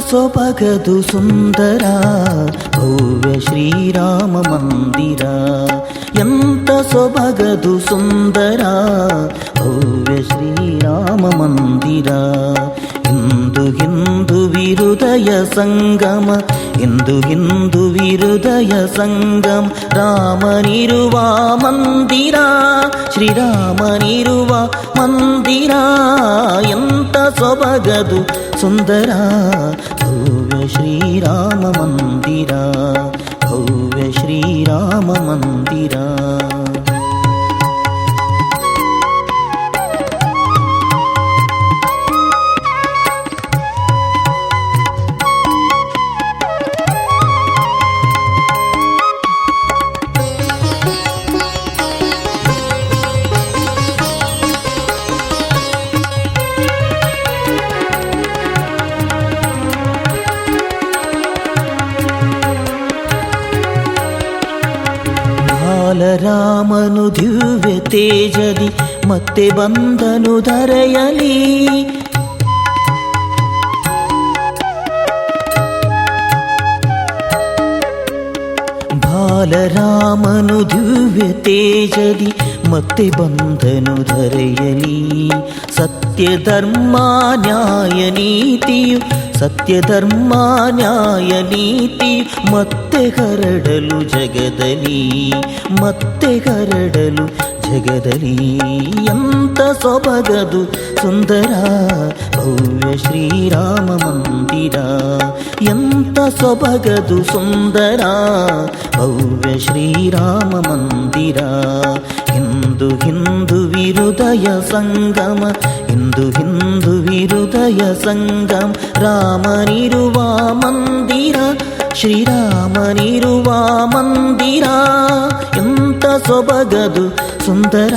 ಸೊಬಗದು ಸುಂದರ ಭವ್ಯ ಶ್ರೀರಾಮ ಮಂದಿರ ಎಂತ ಸೊಬಗದು ಸುಂದರ ಭವ್ಯ ಶ್ರೀರಾಮ ಮಂದಿರ ಇಂದು ಹಿಂದು ವಿರುದಯ ಸಂಗಮ ಇಂದು ಹಿಂದು ವಿರುದಯ ಸಂಗಮ ರಾಮನಿರುವ ಮಂದಿರ ಶ್ರೀರಾಮನಿರುವ ಮಂದಿರ ಎಂತ ಸೊಬಗದು சுந்தரா ஸ்ரீராம மந்திரா. ಬಾಲರಾಮನು ದಿವ್ಯ ತೇಜದಿ ಮತ್ತೆ ಬಂದನು ಧರೆಯಲಿ. ಬಾಲರಾಮನು ದಿವ್ಯ ತೇಜದಿ ಮತ್ತೆ ಬಂದನು ಧರೆಯಲಿ ಸತ್ಯ ಧರ್ಮ ನ್ಯಾಯ ನೀತಿಯು ಸತ್ಯ ಧರ್ಮ ನ್ಯಾಯ ನೀತಿ ಮತ್ತೆ ಹರಡಲು ಜಗದಲ್ಲಿ ಮತ್ತೆ ಹರಡಲು ಜಗದಲ್ಲಿ ಎಂತ ಸೊಬಗದು ಸುಂದರ ಭವ್ಯ ಶ್ರೀರಾಮ ಮಂದಿರ ಎಂತ ಸೊಬಗದು ಸುಂದರ ಭವ್ಯ ಶ್ರೀರಾಮ ಮಂದಿರ ಹಿಂದು ಹಿಂದು ವಿರುದಯ ಸಂಗಮ ಹಿಂದು ಹಿಂದು ವಿರುದಯ ಸಂಗಮ ರಾಮನಿರುವ ಮಂದಿರ ಶ್ರೀರಾಮನಿರುವ ಮಂದಿರ ಎಂತ ಸೊಬಗದು ಸುಂದರ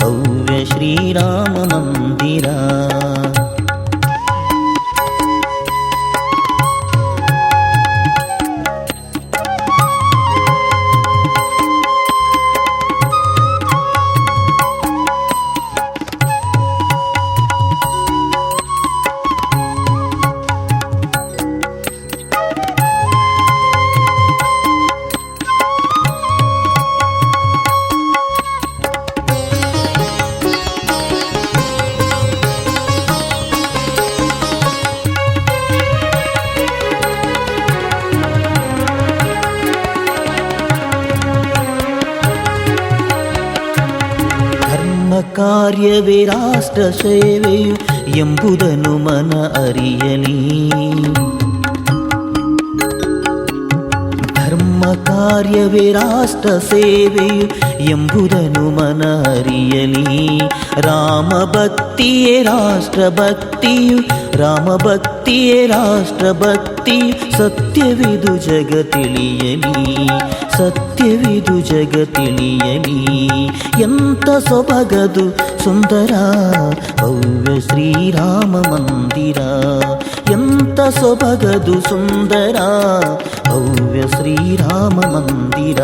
ಭವ್ಯ ಶ್ರೀರಾಮ ಮಂದಿರ ಕಾರ್ಯವೇ ರಾಷ್ಟ್ರ ಸೇವೆಯು ಎಂಬುದನ್ನು ಮನ ಅರಿಯಲಿ ಧರ್ಮ ಕಾರ್ಯವೇ ರಾಷ್ಟ್ರ ಸೇವೆಯು ಎಂಬುದನ್ನು ಮನ ಅರಿಯಲಿ ರಾಮ ಭಕ್ತಿಯೇ ರಾಷ್ಟ್ರ ಭಕ್ತಿಯು ರಾಮ ಭಕ್ತಿಯೇ ರಾಷ್ಟ್ರ ಭಕ್ತಿ ಸತ್ಯವಿದು ಜಗ ತಿಳಿಯಲಿ ಸತ್ಯವಿದು ಜಗ ತಿಳಿಯಲಿ ಎಂತ ಸೊಬಗದು ಸುಂದರ ಭವ್ಯ ಶ್ರೀರಾಮ ಮಂದಿರ ಎಂತ ಸೊಬಗದು ಸುಂದರ ಭವ್ಯ ಶ್ರೀರಾಮ ಮಂದಿರ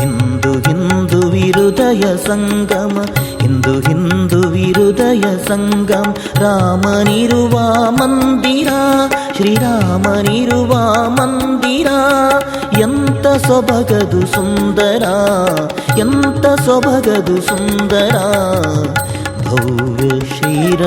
ಹಿಂದು ಹಿಂದು ವಿರುದಯ ಸಂಗಮ ಹಿಂದು ಹಿಂದು ವಿರುದಯ ಸಂಗಮ ರಾಮನಿರುವ ಮಂದಿರ ಶ್ರೀರಾಮನಿರುವ ಮಂದಿರ ಎಂತ ಸೊಬಗದು ಸುಂದರ ಎಂತ ಸೊಬಗದು ಸುಂದರ ಭವ್ಯ ಶ್ರೀರಾಮ ಮಂದಿರ